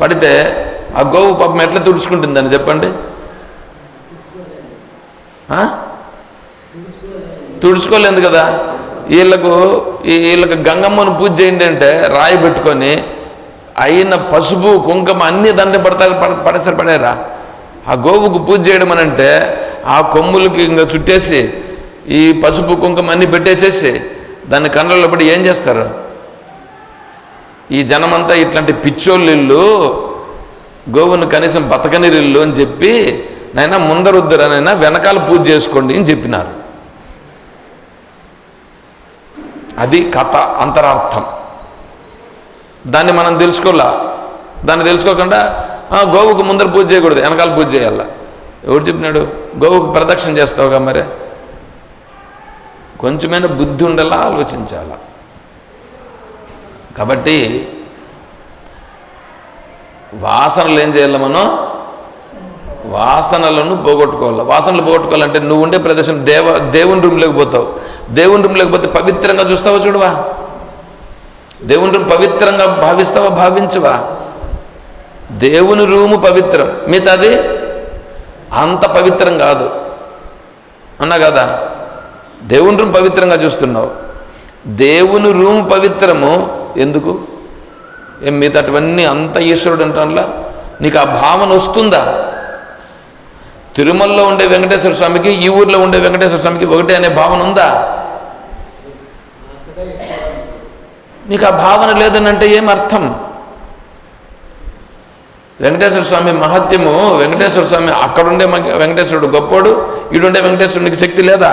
పడితే ఆ గోవు పాపం ఎట్లా తుడుచుకుంటుందని చెప్పండి? తుడుచుకోలేదు కదా? వీళ్ళకు ఈ- వీళ్ళకి గంగమ్మను పూజ చేయండి అంటే రాయి పెట్టుకొని అయిన పసుపు కుంకుమ అన్ని దండ పడతారు పడ పడేరా. ఆ గోవుకు పూజ చేయడం అని అంటే ఆ కొమ్ములకి ఇంకా చుట్టేసి ఈ పసుపు కుంకుమ అన్ని పెట్టేసేసి దాన్ని కండ్లలో పడి ఏం చేస్తారు? ఈ జనమంతా ఇట్లాంటి పిచ్చోళ్ళిళ్ళు గోవును కనీసం బతకని అని చెప్పి నైనా ముందరుద్దరనైనా వెనకాల పూజ చేసుకోండి అని చెప్పినారు. అది కథ అంతరార్థం. దాన్ని మనం తెలుసుకోవాలా? దాన్ని తెలుసుకోకుండా గోవుకు ముందర పూజ చేయకూడదు వెనకాల పూజ చేయాల? ఎవరు చెప్పినాడు? గోవుకు ప్రదక్షిణ చేస్తావుగా మరి? కొంచెమైనా బుద్ధి ఉండేలా ఆలోచించాలా? కాబట్టి వాసనలు ఏం చేయాలి మనం? వాసనలను పోగొట్టుకోవాలి. వాసనలు పోగొట్టుకోవాలంటే నువ్వు ఉండే ప్రదేశం దేవ దేవుని రూమ్లోకి పోతావు. దేవుని రూమ్లోకి పోతే పవిత్రంగా చూస్తావా చూడవా? దేవుని రూమ్ పవిత్రంగా భావిస్తావా భావించవా? దేవుని రూము పవిత్రం. మిగతాది అంత పవిత్రం కాదు. అన్నా కదా? దేవుని రూమ్ పవిత్రంగా చూస్తున్నావు. దేవుని రూమ్ పవిత్రము ఎందుకు? ఏం మిగతాటివన్నీ అంత ఈశ్వరుడు అంటానులా? నీకు ఆ భావన వస్తుందా? తిరుమలలో ఉండే వెంకటేశ్వర స్వామికి ఈ ఊర్లో ఉండే వెంకటేశ్వర స్వామికి ఒకటే అనే భావన ఉందా? నీకు ఆ భావన లేదని అంటే ఏం అర్థం? వెంకటేశ్వర స్వామి మహత్యము వెంకటేశ్వర స్వామి అక్కడుండే మ- వెంకటేశ్వరుడు గొప్పోడు ఈడుండే వెంకటేశ్వరునికి శక్తి లేదా?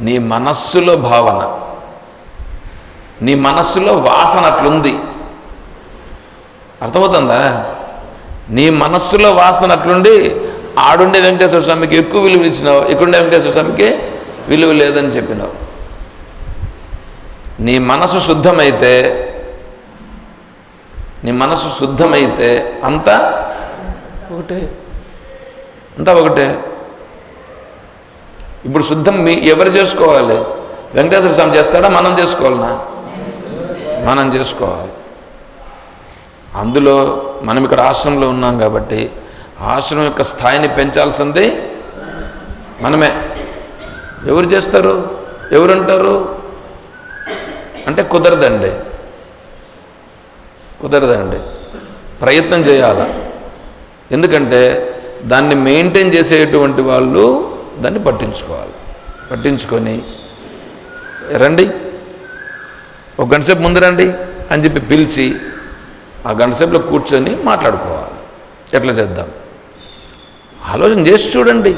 నీ మనస్సులో భావన నీ మనస్సులో వాసన అట్లుంది. అర్థమవుతుందా? నీ మనస్సులో వాసన అట్లుండి ఆడుండే వెంకటేశ్వర స్వామికి ఎక్కువ విలువ ఇచ్చినావు ఇక్కడుండే వెంకటేశ్వర స్వామికి విలువ లేదని చెప్పినావు. నీ మనసు శుద్ధమైతే నీ మనసు శుద్ధమైతే అంతా ఒకటే. అంతా ఒకటే. ఇప్పుడు శుద్ధం మీ ఎవరు చేసుకోవాలి? వెంకటేశ్వర స్వామి చేస్తాడా? మనం చేసుకోవాలనా? మనం చేసుకోవాలి. అందులో మనం ఇక్కడ ఆశ్రమంలో ఉన్నాం కాబట్టి ఆశ్రమం యొక్క స్థాయిని పెంచాల్సింది మనమే. ఎవరు చేస్తారు? ఎవరుంటారు? అంటే కుదరదండి. కుదరదండి. ప్రయత్నం చేయాల. ఎందుకంటే దాన్ని మెయింటైన్ చేసేటువంటి వాళ్ళు దాన్ని పట్టించుకోవాలి. పట్టించుకొని రండి ఒక గంట సేపు ముందు రండి అని చెప్పి పిలిచి ఆ గంట సేపులో కూర్చొని మాట్లాడుకోవాలి. ఎట్లా చేద్దాం? ఆలోచన చేసి చూడండి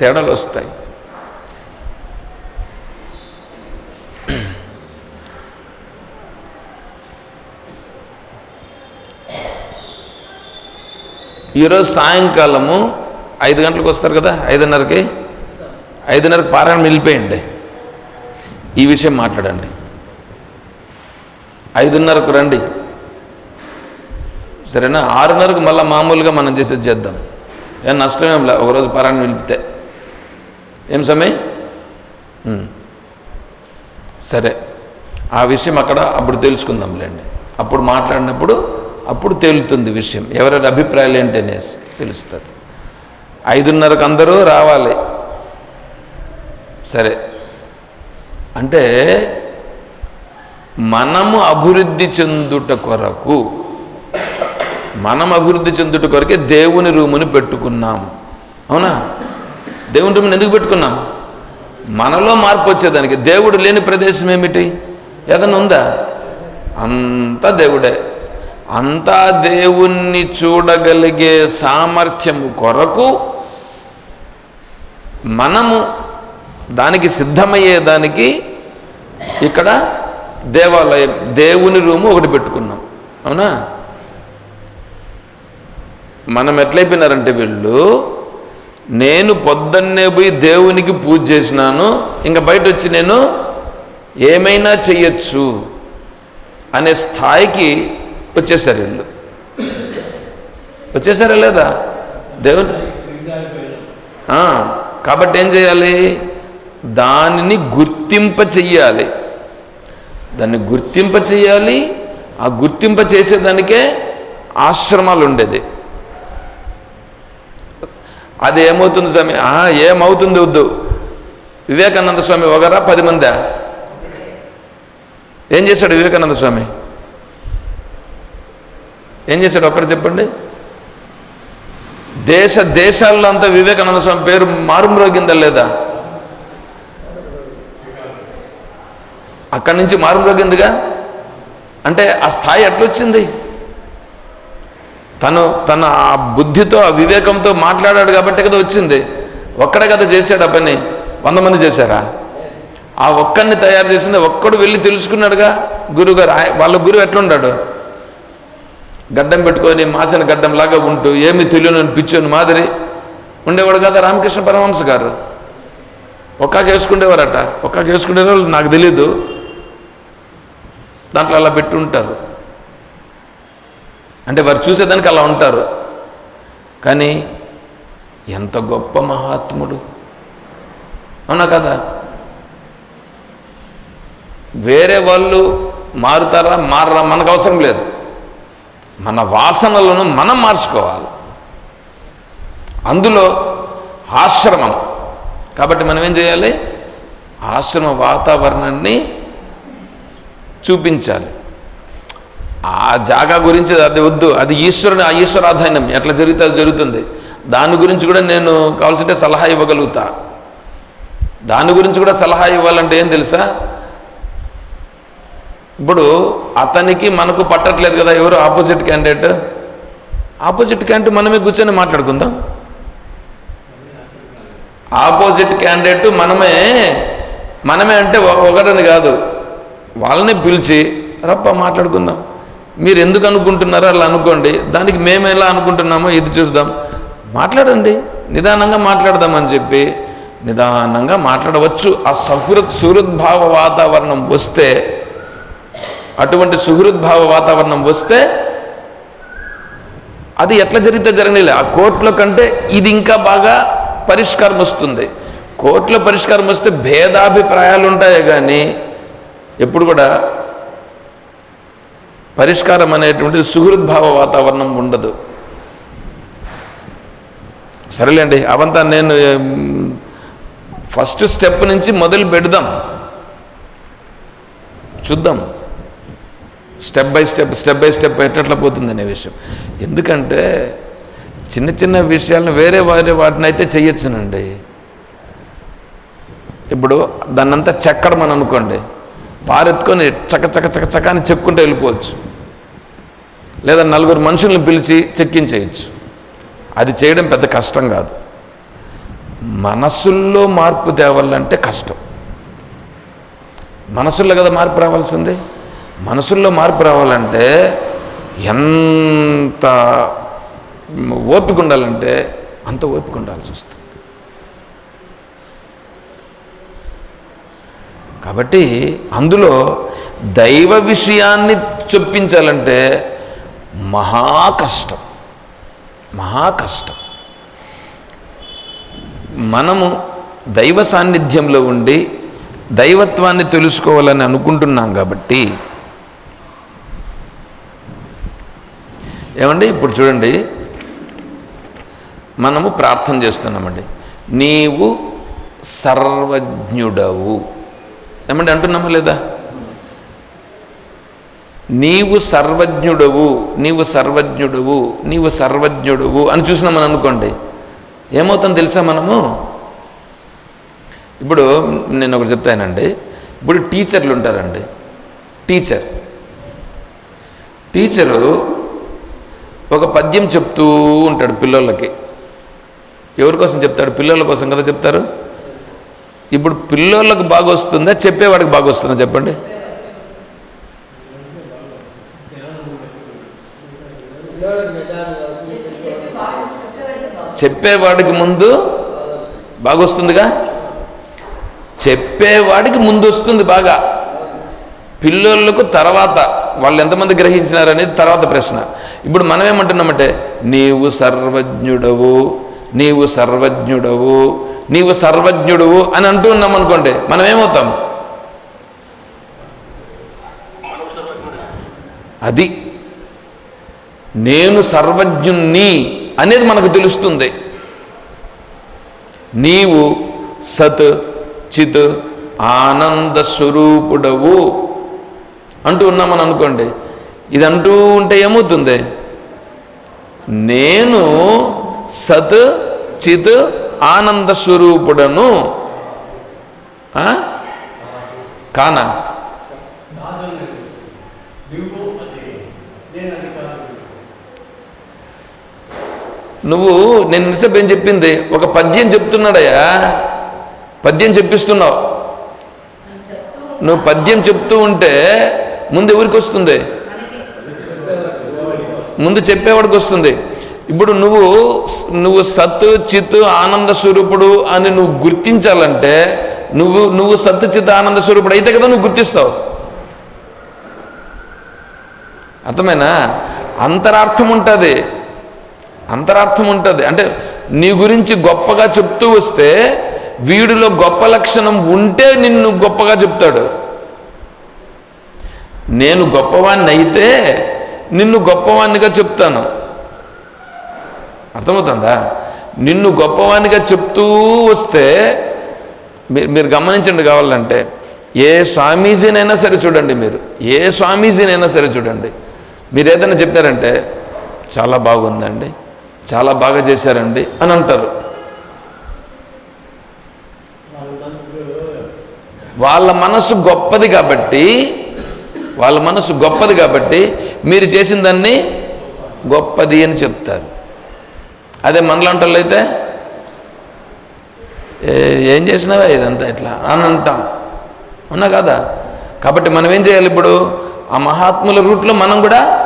తేడాలు వస్తాయి. ఈరోజు సాయంకాలము ఐదు గంటలకు వస్తారు కదా ఐదున్నరకి. ఐదున్నరకు పారాయణం వెళ్ళిపోయండి. ఈ విషయం మాట్లాడండి. ఐదున్నరకు రండి. సరేనా? ఆరున్నరకు మళ్ళీ మామూలుగా మనం చేసేది చేద్దాం. ఏం నష్టమేం లే ఒకరోజు పారాయణ నిలిపితే ఏం సమయం సరే. ఆ విషయం అక్కడ అప్పుడు తెలుసుకుందాంలేండి. అప్పుడు మాట్లాడినప్పుడు అప్పుడు తేలుతుంది విషయం. ఎవరెవరి అభిప్రాయాలు ఏంటి అనేసి తెలుస్తుంది. ఐదున్నరకు అందరూ రావాలి. సరే. అంటే మనము అభివృద్ధి చెందుట కొరకు మనం అభివృద్ధి చెందుట కొరకే దేవుని రూముని పెట్టుకున్నాము అవునా? దేవుని రూముని ఎందుకు పెట్టుకున్నాం? మనలో మార్పు వచ్చేదానికి. దేవుడు లేని ప్రదేశం ఏమిటి? ఏదైనా ఉందా? అంతా దేవుడే. అంతా దేవుణ్ణి చూడగలిగే సామర్థ్యము కొరకు మనము దానికి సిద్ధమయ్యేదానికి ఇక్కడ దేవాలయం దేవుని రూము ఒకటి పెట్టుకున్నాం. అవునా? మనం ఎట్లయిపోయినారంటే వీళ్ళు నేను పొద్దున్నే పోయి దేవునికి పూజ చేసినాను ఇంకా బయట వచ్చి నేను ఏమైనా చెయ్యొచ్చు అనే స్థాయికి వచ్చేసారు వీళ్ళు. వచ్చేసారా లేదా? దేవుని కాబట్టి ఏం చేయాలి? దానిని గుర్తింప చెయ్యాలి. దాన్ని గుర్తింప చెయ్యాలి. ఆ గుర్తింప చేసేదానికే ఆశ్రమాలు ఉండేది అది ఏమవుతుంది స్వామి? ఆహా ఏమవుతుంది వద్దు. వివేకానంద స్వామి ఒకరా పది మందా? ఏం చేశాడు వివేకానంద స్వామి? ఏం చేశాడు? ఒక్కడ చెప్పండి. దేశ దేశాల్లో అంతా వివేకానంద స్వామి పేరు మారుమ్రోగిందా లేదా? అక్కడి నుంచి మారుమ్రోగిందిగా అంటే ఆ స్థాయి ఎట్లొచ్చింది? తను తన ఆ బుద్ధితో ఆ వివేకంతో మాట్లాడాడు కాబట్టి కదా వచ్చింది. ఒక్కడే కదా చేశాడు ఆ పని. వంద మంది చేశారా? ఆ ఒక్కడిని తయారు చేసింది ఒక్కడు వెళ్ళి తెలుసుకున్నాడుగా గురుగారు. వాళ్ళ గురువు ఎట్లున్నాడు గడ్డం పెట్టుకొని మాసిన గడ్డంలాగా ఉంటూ ఏమి తెలియని పిచ్చోని మాదిరి ఉండేవాడు కదా రామకృష్ణ పరమహంస గారు? ఒక్కాకి ఒక్కాకేసుకునే ఒక్కాకి వేసుకునే వాళ్ళు నాకు తెలీదు. దాంట్లో అలా పెట్టి ఉంటారు. అంటే వారు చూసేదానికి అలా ఉంటారు. కానీ ఎంత గొప్ప మహాత్ముడు. అవునా కదా? వేరే వాళ్ళు మారుతారా? మారరా? మనకు అవసరం లేదు. మన వాసనలను మనం మార్చుకోవాలి. అందులో ఆశ్రమం. కాబట్టి మనం ఏం చేయాలి? ఆశ్రమ వాతావరణాన్ని చూపించాలి. ఆ జాగా గురించి అది వద్దు. అది ఈశ్వరుని ఆ ఈశ్వరాధాన్యం. ఎట్లా జరిగితే అది జరుగుతుంది. దాని గురించి కూడా నేను కావాల్సింటే సలహా ఇవ్వగలుగుతా. దాని గురించి కూడా సలహా ఇవ్వాలంటే ఏం తెలుసా? ఇప్పుడు అతనికి మనకు పట్టట్లేదు కదా ఎవరు? Opposite candidate. ఆపోజిట్ క్యాండిడేట్ మనమే కూర్చొని మాట్లాడుకుందాం. ఆపోజిట్ క్యాండిడేట్ మనమే మనమే అంటే ఒకటని కాదు. వాళ్ళని పిలిచి రప్ప మాట్లాడుకుందాం. మీరు ఎందుకు అనుకుంటున్నారో అలా అనుకోండి. దానికి మేము ఎలా అనుకుంటున్నామో ఇది చూద్దాం. మాట్లాడండి. నిదానంగా మాట్లాడదామని చెప్పి నిదానంగా మాట్లాడవచ్చు. ఆ సహృద్ సుహృద్భావ వాతావరణం వస్తే అటువంటి సుహృద్భావ వాతావరణం వస్తే అది ఎట్లా జరిగితే జరగనిలే. ఆ కోర్టుల కంటే ఇది ఇంకా బాగా పరిష్కారం వస్తుంది. కోర్టులో పరిష్కారం వస్తే భేదాభిప్రాయాలు ఉంటాయి కానీ ఎప్పుడు కూడా పరిష్కారం అనేటువంటిది సుహృద్భావ వాతావరణం ఉండదు. సరేలేండి అవంతా నేను ఫస్ట్ స్టెప్ నుంచి మొదలు పెడదాం. చూద్దాం. Step by step step by step ఎట్లట్లా పోతుంది అనే విషయం. ఎందుకంటే చిన్న చిన్న విషయాలను వేరే వారి వాటిని అయితే చేయొచ్చునండి ఇప్పుడు దాన్నంతా చెక్కడం అని అనుకోండి. పారెత్తుకొని చక చక చక చక అని చెక్కుంటూ వెళ్ళిపోవచ్చు. లేదా నలుగురు మనుషుల్ని పిలిచి చెక్కించేయచ్చు అది చేయడం పెద్ద కష్టం కాదు. మనసుల్లో మార్పు తేవాలంటే కష్టం. మనసుల్లో కదా మార్పు రావాల్సింది? మనసుల్లో మార్పు రావాలంటే ఎంత ఓపిక ఉండాలంటే అంత ఓపిక ఉండాల్సి వస్తుంది. కాబట్టి అందులో దైవ విషయాన్ని చొప్పించాలంటే మహా కష్టం మహా కష్టం మనము దైవ సాన్నిధ్యంలో ఉండి దైవత్వాన్ని తెలుసుకోవాలని అనుకుంటున్నాం కాబట్టి ఏమండి? ఇప్పుడు చూడండి. మనము ప్రార్థన చేస్తున్నామండి. నీవు సర్వజ్ఞుడవు. ఏమంటే అంటున్నామా లేదా? నీవు సర్వజ్ఞుడవు నీవు సర్వజ్ఞుడవు నీవు సర్వజ్ఞుడవు అని చూసినామని అనుకోండి. ఏమవుతుందో తెలుసా మనము? ఇప్పుడు నేను ఒకటి చెప్తానండి. ఇప్పుడు టీచర్లు ఉంటారండి. టీచర్. టీచరు ఒక పద్యం చెప్తూ ఉంటాడు పిల్లలకి ఎవరి కోసం చెప్తాడు? పిల్లల కోసం కదా చెప్తారు? ఇప్పుడు పిల్లోళ్ళకి బాగా వస్తుందా చెప్పేవాడికి బాగా వస్తుందా చెప్పండి? చెప్పేవాడికి ముందు బాగా వస్తుందిగా చెప్పేవాడికి ముందు వస్తుంది బాగా. పిల్లోళ్ళకు తర్వాత వాళ్ళు ఎంతమంది గ్రహించినారనేది తర్వాత ప్రశ్న. ఇప్పుడు మనం ఏమంటున్నామంటే నీవు సర్వజ్ఞుడవు నీవు సర్వజ్ఞుడవు నీవు సర్వజ్ఞుడు అని అంటూ ఉన్నాం అనుకోండి మనం ఏమవుతాం? అది నేను సర్వజ్ఞుణ్ణి అనేది మనకు తెలుస్తుంది. నీవు సత్ చిత్ ఆనంద స్వరూపుడవు అంటూ ఉన్నామని అనుకోండి ఇది అంటూ ఉంటే ఏమవుతుంది? నేను సత్ చిత్ ఆనంద స్వరూపుడను కానా? నువ్వు నేను నిజం ఏం చెప్పింది? ఒక పద్యం చెప్తున్నాడయ్యా. పద్యం చెప్పిస్తున్నావు. నువ్వు పద్యం చెప్తూ ఉంటే ముందు ఎవరికి వస్తుంది? ముందు చెప్పేవాడికి వస్తుంది. ఇప్పుడు నువ్వు నువ్వు సత్ చిత్ ఆనంద స్వరూపుడు అని నువ్వు గుర్తించాలంటే నువ్వు నువ్వు సత్ చిత్ ఆనంద స్వరూపుడు అయితే కదా నువ్వు గుర్తిస్తావు. అర్థమేనా? అంతరార్థం ఉంటుంది. అంతరార్థం ఉంటుంది. అంటే నీ గురించి గొప్పగా చెప్తూ వస్తే వీడిలో గొప్ప లక్షణం ఉంటే నిన్ను గొప్పగా చెప్తాడు. నేను గొప్పవాణ్ణి అయితే నిన్ను గొప్పవాణ్ణిగా చెప్తాను. అర్థమవుతుందా? నిన్ను గొప్పవానిగా చెప్తూ వస్తే మీరు మీరు గమనించండి కావాలంటే ఏ స్వామీజీనైనా సరే చూడండి మీరు ఏ స్వామీజీనైనా సరే చూడండి. మీరు ఏదైనా చెప్పారంటే చాలా బాగుందండి చాలా బాగా చేశారండి అని అంటారు. వాళ్ళ మనసు గొప్పది కాబట్టి వాళ్ళ మనసు గొప్పది కాబట్టి మీరు చేసిన దాన్ని గొప్పది అని చెప్తారు. అదే మనలాంటి అయితే "ఏ- ఏం చేసినావే ఇదంతా ఇట్లా అని అంటాం. ఉన్నా కదా? కాబట్టి మనం ఏం చేయాలి ఇప్పుడు? ఆ మహాత్ముల రూట్లో మనం కూడా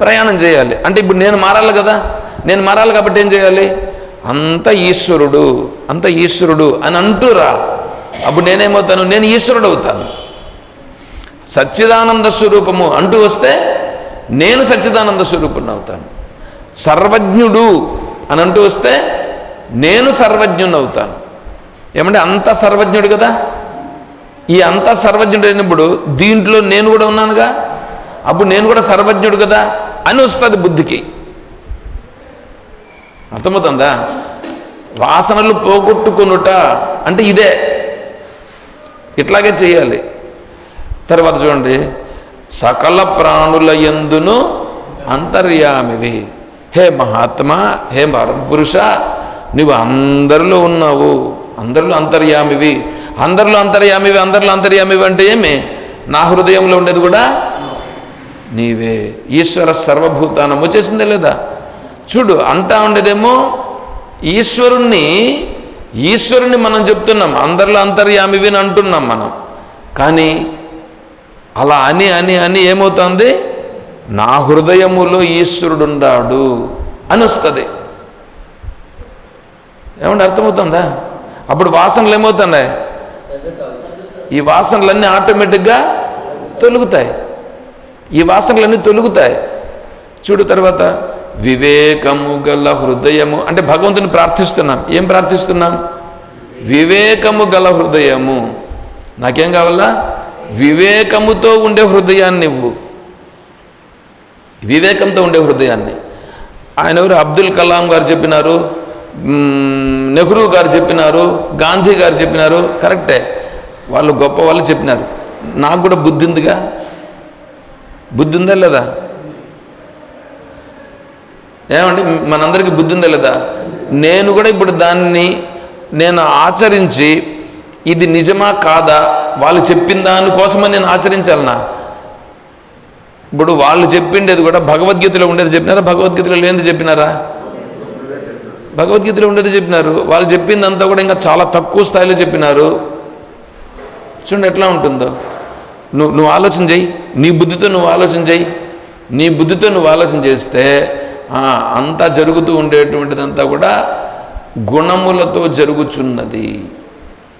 ప్రయాణం చేయాలి. అంటే ఇప్పుడు నేను మారాలి కదా? నేను మారాలి కాబట్టి ఏం చేయాలి? అంత ఈశ్వరుడు అంత ఈశ్వరుడు అని అంటూరా అప్పుడు నేనేమవుతాను? నేను ఈశ్వరుడు అవుతాను. సచ్చిదానంద స్వరూపము అంటూ వస్తే నేను సచ్చిదానంద స్వరూపుణ్ణి అవుతాను. సర్వజ్ఞుడు అని అంటూ వస్తే నేను సర్వజ్ఞుని అవుతాను ఏమంటే అంత సర్వజ్ఞుడు కదా? ఈ అంత సర్వజ్ఞుడు అయినప్పుడు దీంట్లో నేను కూడా ఉన్నానుగా? అప్పుడు నేను కూడా సర్వజ్ఞుడు కదా? అని వస్తుంది బుద్ధికి. అర్థమవుతుందా? వాసనలు పోగొట్టుకునుట అంటే ఇదే. ఇట్లాగే చేయాలి. తర్వాత చూడండి సకల ప్రాణుల ఎందును అంతర్యామివి? హే మహాత్మా హే పరం పురుష నువ్వు అందరిలో ఉన్నావు. అందరిలో అంతర్యామివి. అందరిలో అంతర్యామివి అందరిలో అంతర్యామివి అంటే ఏమి? నా హృదయంలో ఉండేది కూడా నీవే. ఈశ్వర సర్వభూతానం వచ్చేసిందే లేదా? చూడు అంటా ఉండేదేమో ఈశ్వరుణ్ణి ఈశ్వరుణ్ణి మనం చెప్తున్నాం. అందరిలో అంతర్యామివి అని అంటున్నాం మనం. కానీ అలా అని అని అని ఏమవుతుంది? నా హృదయములో ఈశ్వరుడుండాడు అని వస్తుంది ఏమంటే అర్థమవుతుందా? అప్పుడు వాసనలు ఏమవుతున్నాయి? ఈ వాసనలన్నీ ఆటోమేటిక్గా తొలుగుతాయి. ఈ వాసనలన్నీ తొలుగుతాయి. చూడు తర్వాత వివేకము గల హృదయము అంటే భగవంతుని ప్రార్థిస్తున్నాం. ఏం ప్రార్థిస్తున్నాం? వివేకము గల హృదయము. నాకేం కావాలా? వివేకముతో ఉండే హృదయాన్ని ఇవ్వు వివేకంతో ఉండే హృదయాన్ని. ఆయన ఎవరు? అబ్దుల్ కలాం గారు చెప్పినారు నెహ్రూ గారు చెప్పినారు గాంధీ గారు చెప్పినారు. కరెక్టే. వాళ్ళు గొప్ప వాళ్ళు చెప్పినారు. నాకు కూడా బుద్ధి ఉందిగా. బుద్ధి ఉందా లేదా? ఏమండి? మనందరికీ బుద్ధి ఉందా లేదా? నేను కూడా ఇప్పుడు దాన్ని నేను ఆచరించి ఇది నిజమా కాదా? వాళ్ళు చెప్పిన దానికోసమని నేను ఆచరించాలనా? ఇప్పుడు వాళ్ళు చెప్పిండేది కూడా భగవద్గీతలో ఉండేది చెప్పినారా? భగవద్గీతలో లేనిది చెప్పినారా? భగవద్గీతలో ఉండేది చెప్పినారు. వాళ్ళు చెప్పిందంతా కూడా ఇంకా చాలా తక్కువ స్థాయిలో చెప్పినారు. చూడండి ఎట్లా ఉంటుందో. నువ్వు నువ్వు ఆలోచన చేయి నీ బుద్ధితో నువ్వు ఆలోచన చేయి నీ బుద్ధితో నువ్వు ఆలోచన చేస్తే అంతా జరుగుతూ ఉండేటువంటిదంతా కూడా గుణములతో జరుగుచున్నది.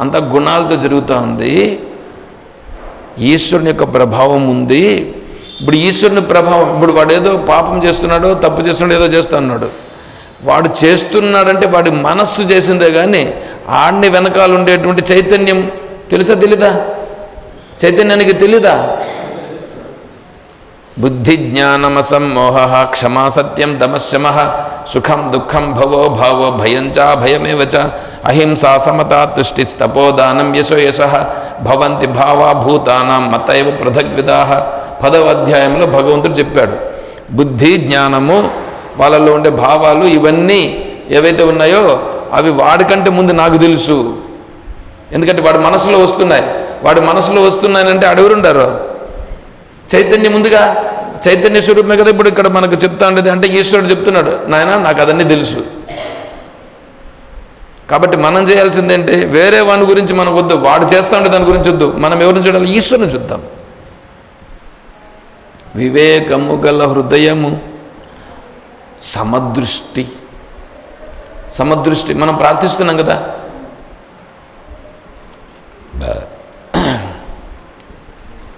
అంతా గుణాలతో జరుగుతూ ఉంది. ఈశ్వరుని యొక్క ప్రభావం ఉంది. ఇప్పుడు ఈశ్వరుని ప్రభావం ఇప్పుడు వాడు ఏదో పాపం చేస్తున్నాడు తప్పు చేస్తున్నాడు ఏదో చేస్తున్నాడు వాడు చేస్తున్నాడంటే వాడి మనస్సు చేసిందే కానీ ఆడిని వెనకాల ఉండేటువంటి చైతన్యం తెలుసా తెలీదా? చైతన్యానికి తెలీదా? బుద్ధి జ్ఞానమసమ్మోహ క్షమా సత్యం తమశమ సుఖం దుఃఖం భవో భావో భయం భయమేవ చ అహింసా సమతా తుష్టి తపోదానం యశో యశ భవంతి భావా భూతానాం మతైవ పృథగ్విదా పదవ అధ్యాయంలో భగవంతుడు చెప్పాడు బుద్ధి జ్ఞానము వాళ్ళలో ఉండే భావాలు ఇవన్నీ ఏవైతే ఉన్నాయో అవి వాడికంటే ముందు నాకు తెలుసు. ఎందుకంటే వాడి మనసులో వస్తున్నాయి. వాడి మనసులో వస్తున్నాయనంటే అడుగురుండారు చైతన్యం ముందుగా చైతన్య స్వరూపమే కదా ఇప్పుడు ఇక్కడ మనకు చెప్తా ఉండేది. అంటే ఈశ్వరుడు చెప్తున్నాడు నాయన నాకు అదన్నీ తెలుసు. కాబట్టి మనం చేయాల్సిందేంటి? వేరే వాని గురించి మనకు వద్దు. వాడు చేస్తా ఉండే దాని గురించి వద్దు. మనం ఎవరిని చూడాలి? ఈశ్వరుని చూద్దాం. వివేకము గల హృదయము సమదృష్టి. సమదృష్టి. మనం ప్రార్థిస్తున్నాం కదా?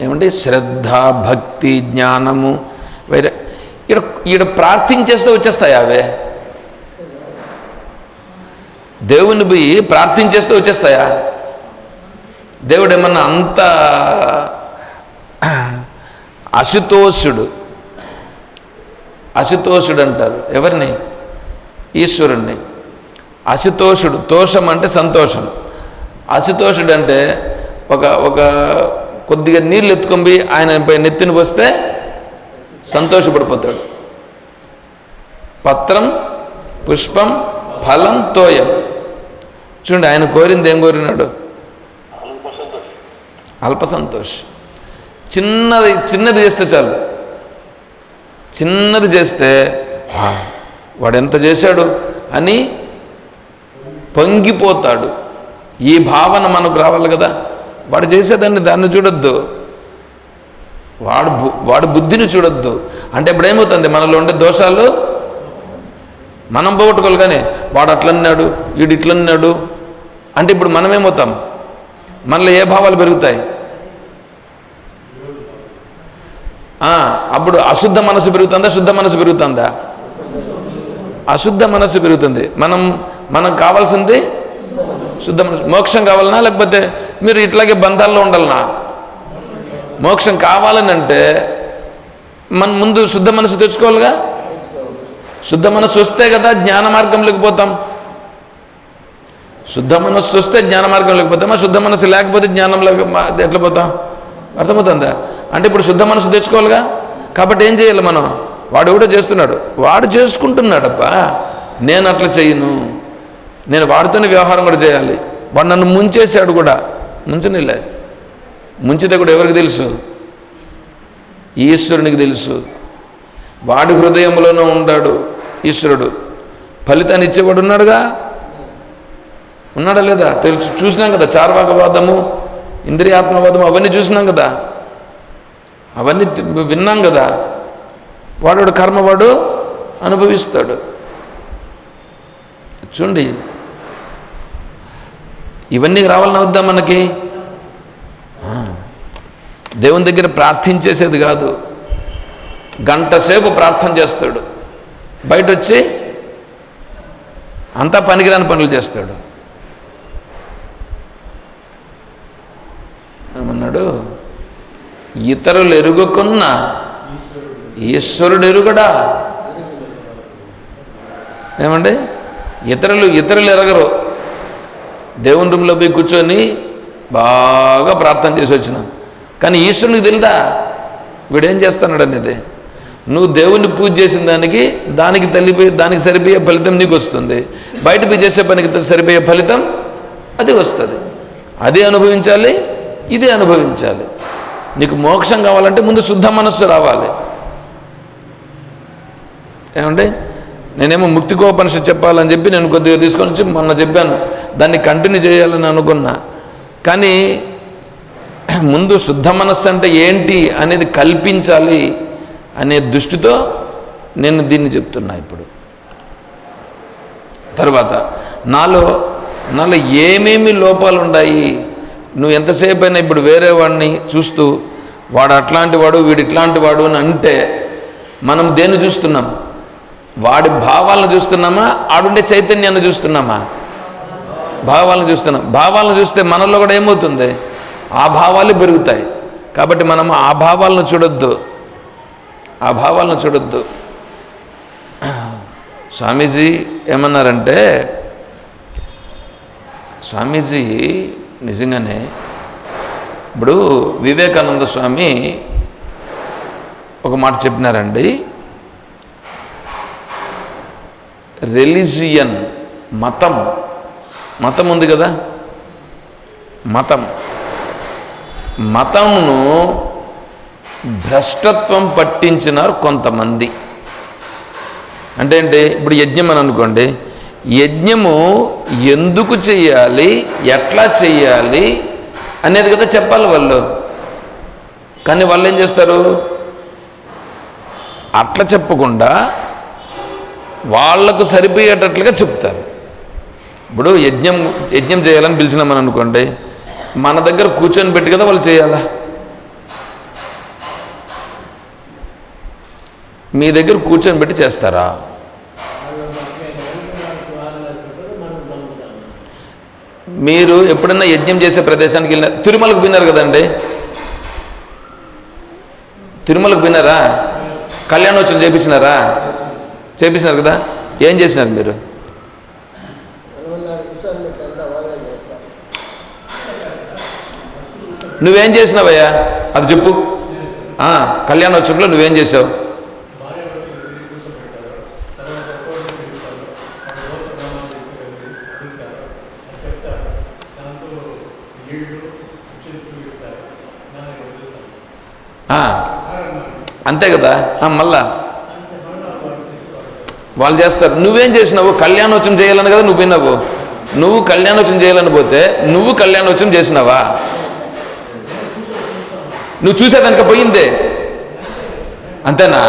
ఏమంటే శ్రద్ధ భక్తి జ్ఞానము వేరే. ఈడ ఈడ ప్రార్థించేస్తే వచ్చేస్తాయి అవే? దేవుని పోయి ప్రార్థించేస్తే వచ్చేస్తాయా? దేవుడు ఏమన్నా అంత అశుతోషుడు. అశుతోషుడు అంటారు ఎవరిని? ఈశ్వరుణ్ణి. అశుతోషుడు. తోషం అంటే సంతోషం. అశుతోషుడు అంటే ఒక ఒక కొద్దిగా నీళ్ళు ఎత్తుకొని ఆయనపై నెత్తిని పోస్తే సంతోషపడిపోతాడు. పత్రం పుష్పం ఫలం తోయం. చూడండి ఆయన కోరింది ఏం కోరినాడు? అల్ప సంతోష్. చిన్నది చిన్నది చేస్తే చాలు. చిన్నది చేస్తే వాడెంత వాడు ఎంత చేశాడు? అని పొంగిపోతాడు. ఈ భావన మనకు రావాలి కదా. వాడు చేసేదాన్ని దాన్ని చూడొద్దు. వాడు బు- వాడు బుద్ధిని చూడొద్దు. అంటే ఇప్పుడు ఏమవుతుంది? మనలో ఉండే దోషాలు మనం పోగొట్టుకోవాలి కానీ వాడు అట్లన్నాడు వీడు ఇట్లన్నాడు. అంటే ఇప్పుడు మనమేమవుతాం? మనలో ఏ భావాలు పెరుగుతాయి ఆ, అప్పుడు అశుద్ధ మనసు పెరుగుతుందా శుద్ధ మనసు పెరుగుతుందా? అశుద్ధ మనసు పెరుగుతుంది. మనం మనం కావాల్సింది శుద్ధ మనసు. మోక్షం కావాలన్నా లేకపోతే మీరు ఇట్లాగే బంధాల్లో ఉండాలనా? మోక్షం కావాలని అంటే మన ముందు శుద్ధ మనసు తెచ్చుకోవాలిగా? శుద్ధ మనస్సు వస్తే కదా జ్ఞాన మార్గంలోకి పోతాం. శుద్ధ మనస్సు వస్తే జ్ఞాన మార్గంలోకి పోతాం శుద్ధ మనస్సు లేకపోతే జ్ఞానంలోకి ఎట్లా పోతాం? అర్థమవుతుందా? అంటే ఇప్పుడు శుద్ధ మనసు తెచ్చుకోవాలిగా? కాబట్టి ఏం చేయాలి మనం? వాడు కూడా చేస్తున్నాడు. వాడు చేసుకుంటున్నాడప్పా. నేను అట్లా చేయను. నేను వాడితోనే వ్యవహారం కూడా చేయాలి. వాడు నన్ను ముంచేశాడు కూడా. ముంచనిలే. ముంచితే కూడా ఎవరికి తెలుసు? ఈశ్వరునికి తెలుసు. వాడి హృదయంలోనే ఉన్నాడు ఈశ్వరుడు. ఫలితాన్ని ఇచ్చేవాడు ఉన్నాడుగా? ఉన్నాడా లేదా? తెలుసు. చూసినాం కదా చార్వాకవాదము ఇంద్రియాత్మవాదము అవన్నీ చూసినాం కదా? అవన్నీ విన్నాం కదా. వాడు కర్మ వాడు అనుభవిస్తాడు. చూడండి. ఇవన్నీ రావాలని వద్దా మనకి? దేవుని దగ్గర ప్రార్థించేసేది కాదు. గంట సేపు ప్రార్థన చేస్తాడు. బయట వచ్చి అంతా పనికిరాని పనులు చేస్తాడు. ఏమన్నాడు? ఇతరులు ఎరుగుకున్న ఈశ్వరుడు ఎరుగడా? ఏమండి? ఇతరులు ఇతరులు ఎరగరు. దేవుని రూమ్లో పోయి కూర్చొని బాగా ప్రార్థన చేసి వచ్చినాం. కానీ ఈశ్వరునికి తెలుదా? వీడేం చేస్తున్నాడు అనేది నువ్వు దేవుణ్ణి పూజ చేసిన దానికి దానికి తల్లిపోయి దానికి సరిపోయే ఫలితం నీకు వస్తుంది. బయట చేసే పనికి సరిపోయే ఫలితం అది వస్తుంది. అది అనుభవించాలి ఇది అనుభవించాలి. నీకు మోక్షం కావాలంటే ముందు శుద్ధ మనస్సు రావాలి. ఏమండి? నేనేమో ముక్తికోపనిషత్ చెప్పాలని చెప్పి నేను కొద్దిగా తీసుకొని వచ్చి మొన్న చెప్పాను. దాన్ని కంటిన్యూ చేయాలని అనుకున్నా. కానీ ముందు శుద్ధ మనస్సు అంటే ఏంటి అనేది కల్పించాలి అనే దృష్టితో నేను దీన్ని చెప్తున్నా ఇప్పుడు. తర్వాత నాలో నాలో ఏమేమి లోపాలు ఉన్నాయి నువ్వు ఎంతసేపు అయినా ఇప్పుడు వేరే వాడిని చూస్తూ వాడు అట్లాంటి వాడు వీడు ఇట్లాంటి వాడు అని అంటే మనం దేన్ని చూస్తున్నాం? వాడి భావాలను చూస్తున్నామా? ఆడుండే చైతన్యాన్ని చూస్తున్నామా? భావాలను చూస్తున్నాం. భావాలను చూస్తే మనలో కూడా ఏమవుతుంది? ఆ భావాలు పెరుగుతాయి. కాబట్టి మనం ఆ భావాలను చూడొద్దు. ఆ భావాలను చూడొద్దు. స్వామీజీ ఏమన్నారంటే స్వామీజీ నిజంగానే ఇప్పుడు వివేకానంద స్వామి ఒక మాట చెప్పినారండి. రిలీజియన్ మతం. మతం ఉంది కదా? మతం. మతంను భ్రష్టత్వం పట్టించినారు కొంతమంది. అంటే ఏంటి? ఇప్పుడు యజ్ఞం అని అనుకోండి యజ్ఞము ఎందుకు చేయాలి? ఎట్లా చేయాలి? అనేది కదా చెప్పాలి వాళ్ళు. కానీ వాళ్ళు ఏం చేస్తారు? అట్లా చెప్పకుండా వాళ్ళకు సరిపోయేటట్లుగా చెప్తారు. ఇప్పుడు యజ్ఞం యజ్ఞం చేయాలని పిలిచినామని అనుకోండి మన దగ్గర కూర్చొని పెట్టి కదా వాళ్ళు చేయాలా? మీ దగ్గర కూర్చొని పెట్టి చేస్తారా? మీరు ఎప్పుడన్నా యజ్ఞం చేసే ప్రదేశానికి వెళ్ళిన తిరుమలకు పోయినారు కదండి? తిరుమలకు పోయినారా? కళ్యాణోత్సవం చేపించినారా? చేపించినారు కదా? ఏం చేసినారు మీరు? నువ్వేం చేసినావయ్యా? అది చెప్పు. కళ్యాణోత్సవంలో నువ్వేం చేసావు? అంతే కదా? ఆ, మళ్ళా. వాళ్ళు చేస్తారు. నువ్వేం చేసినావు? కళ్యాణోత్సవం చేయాలని కదా నువ్వు విన్నావు నువ్వు కళ్యాణోత్సవం చేయాలని పోతే నువ్వు కళ్యాణోత్సవం చేసినావా? నువ్వు చూసేదానికి పోయిందే. అంతేనా?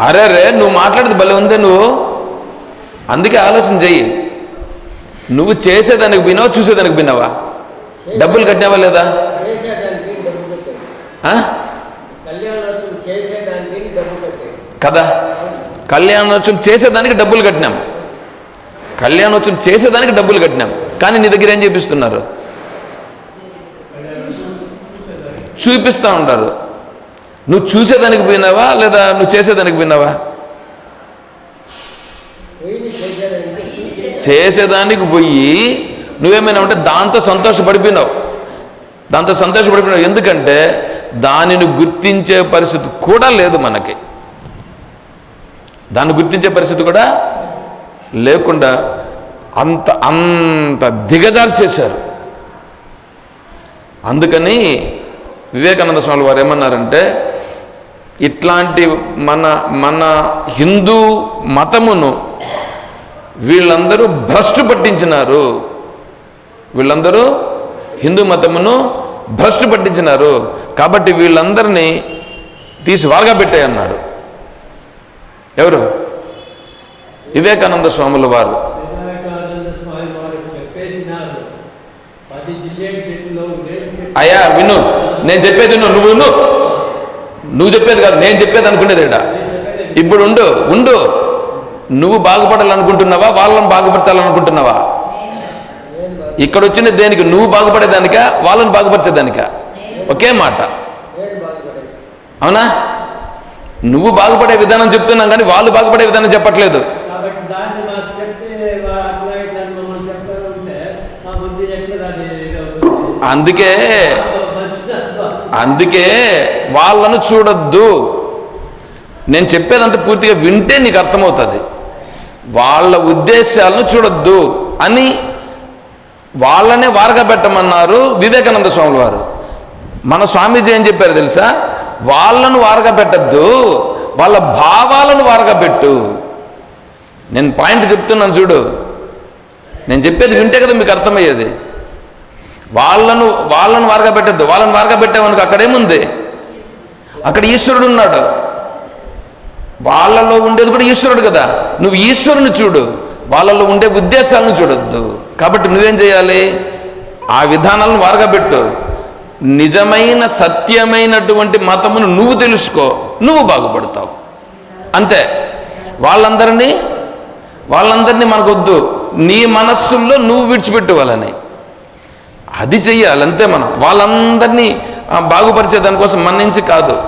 అరే రే నువ్వు మాట్లాడేది భలే ఉందే నువ్వు. అందుకే ఆలోచన చెయ్యి. నువ్వు చేసేదానికి పోయినావా చూసేదానికి పోయినావా? డబ్బులు కట్టినావా లేదా చేసేదానికి డబ్బు కట్టాడు ఆ? కళ్యాణోత్సవం చేసేదానికి డబ్బు కట్టాడు కదా? కళ్యాణోత్సవం చేసేదానికి డబ్బులు కట్టినాం. కళ్యాణోత్సవం చేసేదానికి డబ్బులు కట్టినాం. కానీ నీ దగ్గర ఏం చేపిస్తున్నారు? చూపిస్తూ ఉంటారు. నువ్వు చూసేదానికి పోయినావా లేదా నువ్వు చేసేదానికి పోయినావా? చేసేదానికి చేసేదానికి పోయి నువ్వేమైనా ఉంటే దాంతో సంతోషపడిపోయినావు. దాంతో సంతోషపడిపోయినావు. ఎందుకంటే దానిని గుర్తించే పరిస్థితి కూడా లేదు మనకి. దాన్ని గుర్తించే పరిస్థితి కూడా లేకుండా అంత అంత దిగజార్చేశారు అందుకని వివేకానంద స్వామి వారు ఏమన్నారంటే ఇట్లాంటి మన మన హిందూ మతమును వీళ్ళందరూ భ్రష్టు పట్టించినారు. వీళ్ళందరూ హిందూ మతమును భ్రష్టు పట్టించినారు. కాబట్టి వీళ్ళందరినీ తీసి వారగా పెట్టాయన్నారు. ఎవరు? వివేకానంద స్వాముల వారు. అయ్యా విను. నేను చెప్పేది విను. నువ్వు విను. నువ్వు చెప్పేది కాదు. నేను చెప్పేది అనుకునేది. ఇప్పుడు ఉండు. ఉండు. నువ్వు బాగుపడాలనుకుంటున్నావా? వాళ్ళని బాగుపరచాలనుకుంటున్నావా? నేను బాగు ఇక్కడ వచ్చిన దేనికి? నువ్వు బాగుపడేదానికా? వాళ్ళని బాగుపరిచేదానికా? ఒకే మాట. అవునా? నువ్వు బాగుపడే విధానం చెప్తున్నాం కానీ వాళ్ళు బాగుపడే విధానం చెప్పట్లేదు. అందుకే? అందుకే వాళ్ళను చూడొద్దు. నేను చెప్పేదంతా పూర్తిగా వింటే నీకు అర్థమవుతుంది. వాళ్ళ ఉద్దేశాలను చూడొద్దు అని వాళ్ళనే వారగా పెట్టమన్నారు వివేకానంద స్వాముల వారు. మన స్వామీజీ ఏం చెప్పారు తెలుసా? వాళ్ళను వారగబెట్టద్దు వాళ్ళ భావాలను వారగబెట్టు నేను పాయింట్ చెప్తున్నాను చూడు. నేను చెప్పేది వింటే కదా మీకు అర్థమయ్యేది. వాళ్ళను వాళ్ళను వారగబెట్టద్దు వాళ్ళని వారగా అక్కడేముంది? అక్కడ ఈశ్వరుడు ఉన్నాడు. వాళ్ళలో ఉండేది కూడా ఈశ్వరుడు కదా. నువ్వు ఈశ్వరుని చూడు. వాళ్ళలో ఉండే ఉద్దేశాలను చూడొద్దు. కాబట్టి నువ్వేం చేయాలి? ఆ విధానాలను వారగబెట్టు నిజమైన సత్యమైనటువంటి మతమును నువ్వు తెలుసుకో నువ్వు బాగుపడతావు. అంతే. వాళ్ళందరినీ వాళ్ళందరినీ మనకొద్దు. నీ మనస్సుల్లో నువ్వు విడిచిపెట్టు వాళ్ళని అది చెయ్యాలి అంతే మనం. వాళ్ళందరినీ బాగుపరిచే దానికోసం మన నుంచి కాదు.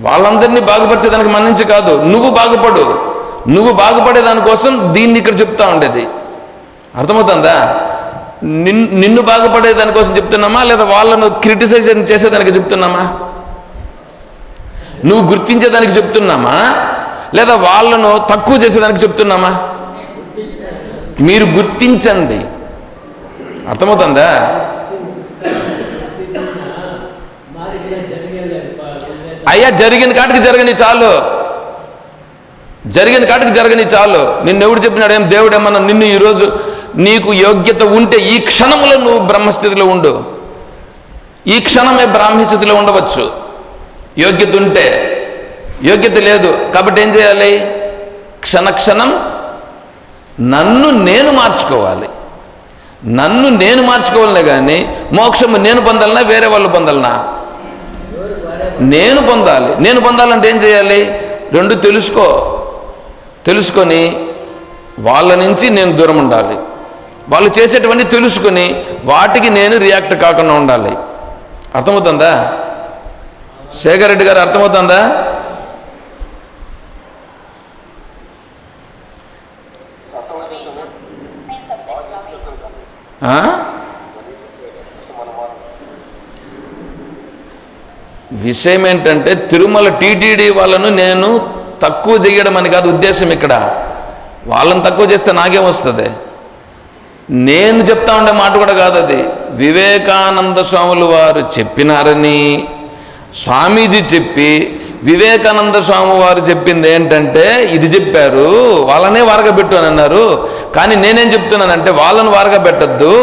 వాళ్ళందరినీ బాగుపరిచేదానికి మన నుంచి కాదు. నువ్వు బాగుపడు. నువ్వు బాగుపడే దానికోసం దీన్ని ఇక్కడ చెప్తా ఉండేది. అర్థమవుతుందా? నిన్ను నిన్ను బాగుపడే దానికోసం చెప్తున్నామా? లేదా వాళ్ళను క్రిటిసైజ్ చేసేదానికి చెప్తున్నామా? నువ్వు గుర్తించేదానికి చెప్తున్నామా? లేదా వాళ్ళను తక్కువ చేసేదానికి చెప్తున్నామా? మీరు గుర్తించండి. అర్థమవుతుందా? అయ్యా జరిగిన కాటికి జరగని చాలు. జరిగిన కాటికి జరగని చాలు. నిన్నెవడు చెప్పినాడు? ఏం దేవుడు ఏమన్నా నిన్ను ఈరోజు నీకు యోగ్యత ఉంటే ఈ క్షణంలో నువ్వు బ్రహ్మస్థితిలో ఉండు. ఈ క్షణమే బ్రాహ్మస్థితిలో ఉండవచ్చు. యోగ్యత ఉంటే. యోగ్యత లేదు. కాబట్టి ఏం చేయాలి? క్షణ క్షణం నన్ను నేను మార్చుకోవాలి. నన్ను నేను మార్చుకోవాలనే కానీ మోక్షము నేను పొందాలనా వేరే వాళ్ళు పొందాలనా? నేను పొందాలి. నేను పొందాలంటే ఏం చేయాలి? రెండు తెలుసుకో. తెలుసుకొని వాళ్ళ నుంచి నేను దూరం ఉండాలి. వాళ్ళు చేసేటువంటి తెలుసుకొని వాటికి నేను రియాక్ట్ కాకుండా ఉండాలి. అర్థమవుతుందా? శేఖర్ రెడ్డి గారు అర్థమవుతుందా? విషయం ఏంటంటే తిరుమల టీటీడీ వాళ్ళను నేను తక్కువ చేయడం అని కాదు ఉద్దేశం ఇక్కడ. వాళ్ళని తక్కువ చేస్తే నాకేం వస్తుంది? నేను చెప్తా ఉండే మాట కూడా కాదు అది. వివేకానంద స్వాములు వారు చెప్పినారని స్వామీజీ చెప్పి వివేకానంద స్వామి వారు చెప్పింది ఏంటంటే ఇది చెప్పారు వాళ్ళనే వారగబెట్టు అని అన్నారు. కానీ నేనేం చెప్తున్నానంటే వాళ్ళను వారగబెట్టద్దు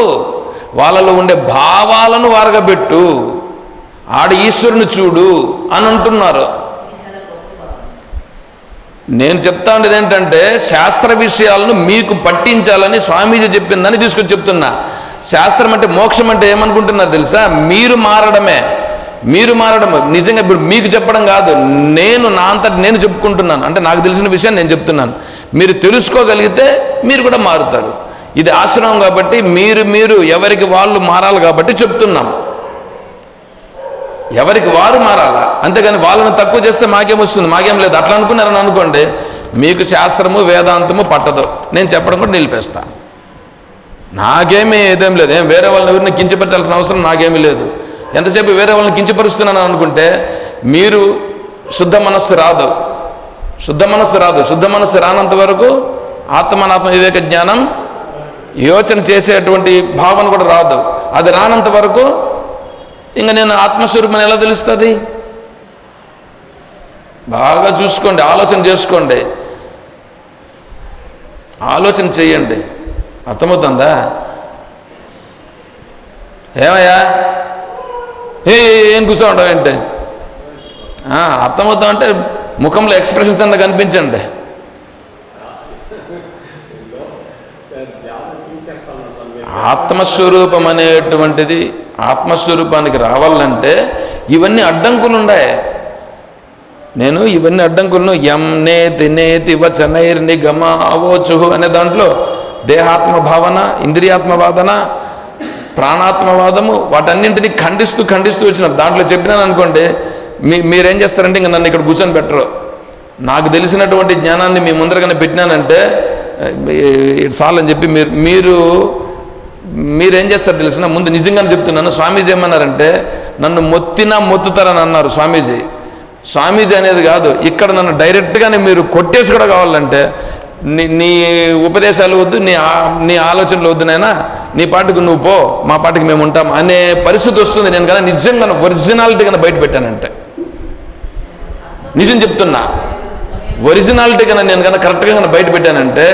వాళ్ళలో ఉండే భావాలను వారగబెట్టు ఆడ ఈశ్వరుని చూడు అని అంటున్నారు. నేను చెప్తా ఉండేది ఏంటంటే శాస్త్ర విషయాలను మీకు పట్టించాలని స్వామీజీ చెప్పిందని తీసుకొని చెప్తున్నా. శాస్త్రం అంటే మోక్షం అంటే ఏమనుకుంటున్నారు తెలుసా? మీరు మారడమే. మీరు మారడం నిజంగా ఇప్పుడు మీకు చెప్పడం కాదు. నేను నా అంతటి నేను చెప్పుకుంటున్నాను. అంటే నాకు తెలిసిన విషయం నేను చెప్తున్నాను. మీరు తెలుసుకోగలిగితే మీరు కూడా మారుతారు. ఇది ఆశ్రమం కాబట్టి మీరు మీరు ఎవరికి వాళ్ళు మారాలి కాబట్టి చెప్తున్నాం. ఎవరికి వారు మారాలా? అంతేగాని వాళ్ళని తక్కువ చేస్తే మాకేమొస్తుంది మాకేం లేదు. అట్లా అనుకున్నారని అనుకోండి మీకు శాస్త్రము వేదాంతము పట్టదు. నేను చెప్పడం కూడా నిలిపేస్తా. నాకేమీ ఏదేం లేదు. ఏం వేరే వాళ్ళని ఎవరిని కించపరచాల్సిన అవసరం నాకేమీ లేదు. ఎంతసేపు వేరే వాళ్ళని కించపరుస్తున్నాను అనుకుంటే మీరు శుద్ధ మనస్సు రాదు. శుద్ధ మనస్సు రాదు. శుద్ధ మనస్సు రానంత వరకు ఆత్మనాత్మ వివేక జ్ఞానం యోచన చేసేటువంటి భావన కూడా రాదు. అది రానంత వరకు ఇంకా నేను ఆత్మస్వరూపం ఎలా తెలుస్తుంది? బాగా చూసుకోండి ఆలోచన చేసుకోండి. ఆలోచన చేయండి. అర్థమవుతుందా? ఏమయ్యా? ఏ ఏం కూర్చో ఉంటావు ఏంటి? ఆ, అంటే ముఖంలో ఎక్స్ప్రెషన్స్ అంతా కనిపించండి. ఆత్మస్వరూపం అనేటువంటిది ఆత్మస్వరూపానికి రావాలంటే ఇవన్నీ అడ్డంకులు ఉన్నాయి నేను ఇవన్నీ అడ్డంకులను ఎం నేతి నేతి వచనైర్ నిగమ అవోచుహు అనే దాంట్లో దేహాత్మ భావన ఇంద్రియాత్మ వాదన ప్రాణాత్మవాదము వాటన్నింటినీ ఖండిస్తూ ఖండిస్తూ వచ్చిన దాంట్లో చెప్పినాను అనుకోండి మీ మీరేం చేస్తారంటే ఇంకా నన్ను ఇక్కడ కూర్చొని పెట్టరు. నాకు తెలిసినటువంటి జ్ఞానాన్ని మీ ముందరగానే పెట్టినానంటే ఇటు చాలని చెప్పి మీరు మీరు మీరేం చేస్తారు తెలిసిన? ముందు నిజంగానే చెప్తున్నాను స్వామీజీ ఏమన్నారంటే నన్ను మొత్తినా మొత్తుతారని అన్నారు స్వామీజీ. స్వామీజీ అనేది కాదు ఇక్కడ నన్ను డైరెక్ట్గానే మీరు కొట్టేసి కూడా కావాలంటే నీ నీ ఉపదేశాలు వద్దు నీ ఆ- నీ ఆలోచనలు వద్దు నైనా నీ పాటకు నువ్వు పో మా పాటకి మేము ఉంటాం అనే పరిస్థితి వస్తుంది నేను కదా నిజంగా ఒరిజినాలిటీ కన్నా బయట పెట్టానంటే. నిజం చెప్తున్నా ఒరిజినాలిటీ కన్నా నేను కన్నా కరెక్ట్గా కన్నా బయట పెట్టానంటే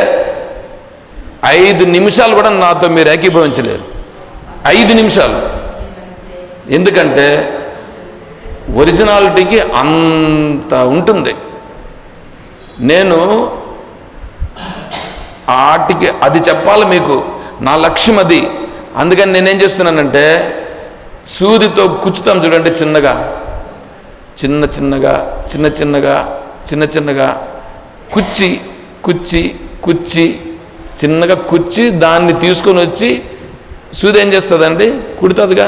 ఐదు నిమిషాలు కూడా నాతో మీరు ఏకీభవించలేరు. ఐదు నిమిషాలు. ఎందుకంటే ఒరిజినాలిటీకి అంత ఉంటుంది. నేను ఆటికి అది చెప్పాలి మీకు నా లక్ష్యం అది. అందుకని నేనేం చేస్తున్నానంటే సూదితో కుచ్చుతాం చూడండి చిన్నగా. చిన్న చిన్నగా చిన్న చిన్నగా చిన్న చిన్నగా కుచ్చి కుచ్చి కుచ్చి చిన్నగా కుచ్చి దాన్ని తీసుకొని వచ్చి సూది ఏం చేస్తుందండి? కుడుతుందిగా?